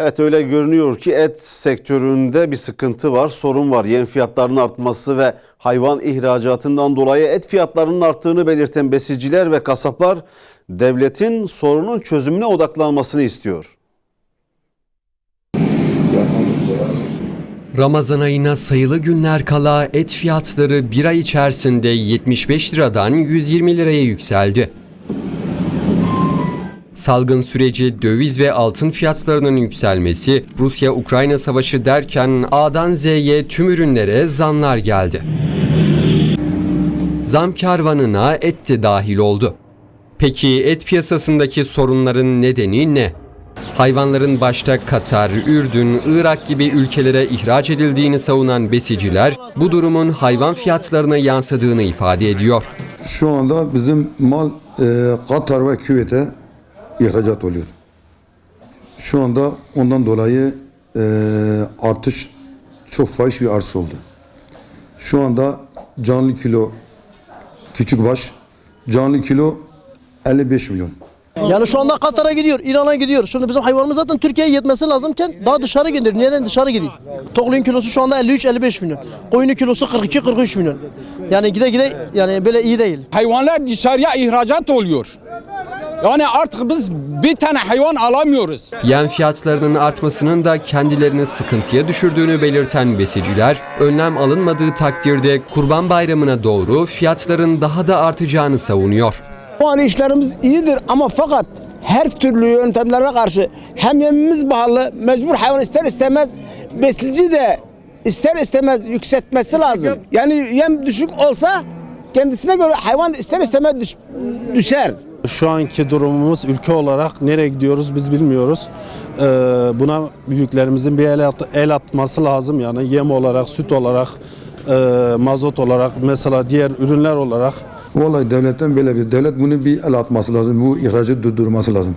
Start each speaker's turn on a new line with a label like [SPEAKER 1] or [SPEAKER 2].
[SPEAKER 1] Evet öyle görünüyor ki et sektöründe bir sıkıntı var, sorun var. Yem fiyatlarının artması ve hayvan ihracatından dolayı et fiyatlarının arttığını belirten besiciler ve kasaplar devletin sorunun çözümüne odaklanmasını istiyor.
[SPEAKER 2] Ramazan ayına sayılı günler kala et fiyatları bir ay içerisinde 75 liradan 120 liraya yükseldi. Salgın süreci, döviz ve altın fiyatlarının yükselmesi, Rusya-Ukrayna savaşı derken A'dan Z'ye tüm ürünlere zamlar geldi. Zam kervanına et de dahil oldu. Peki et piyasasındaki sorunların nedeni ne? Hayvanların başta Katar, Ürdün, Irak gibi ülkelere ihraç edildiğini savunan besiciler bu durumun hayvan fiyatlarına yansıdığını ifade ediyor.
[SPEAKER 3] Şu anda bizim mal e, Katar ve Küvet'e ihracat oluyor. Şu anda ondan dolayı e, artış çok fahiş bir artış oldu. Şu anda canlı kilo küçük baş canlı kilo 55 milyon.
[SPEAKER 4] Yani şu anda Katar'a gidiyor, İran'a gidiyor. Şimdi bizim hayvanımız zaten Türkiye'ye yetmesi lazımken daha dışarı gidiyor. Neden dışarı gidiyor? Tokluğun kilosu şu anda 53-55 milyon. Koyunun kilosu 42-43 milyon. Yani gide gide yani böyle iyi değil.
[SPEAKER 5] hayvanlar dışarıya ihracat oluyor. Yani artık biz bir tane hayvan alamıyoruz.
[SPEAKER 2] Yem fiyatlarının artmasının da kendilerini sıkıntıya düşürdüğünü belirten besiciler, önlem alınmadığı takdirde Kurban Bayramı'na doğru fiyatların daha da artacağını savunuyor.
[SPEAKER 6] Bu an işlerimiz iyidir ama fakat her türlü yöntemlere karşı hem yemimiz pahalı, mecbur hayvan ister istemez besleyici de ister istemez yükseltmesi lazım. Yani yem düşük olsa kendisine göre hayvan ister istemez düş- düşer.
[SPEAKER 7] Şu anki durumumuz ülke olarak nereye gidiyoruz biz bilmiyoruz. Ee, buna büyüklerimizin bir el, at- el atması lazım yani yem olarak, süt olarak, e, mazot olarak mesela diğer ürünler olarak
[SPEAKER 3] Vallahi devletten böyle bir devlet bunu bir el atması lazım. Bu ihracı durdurması lazım.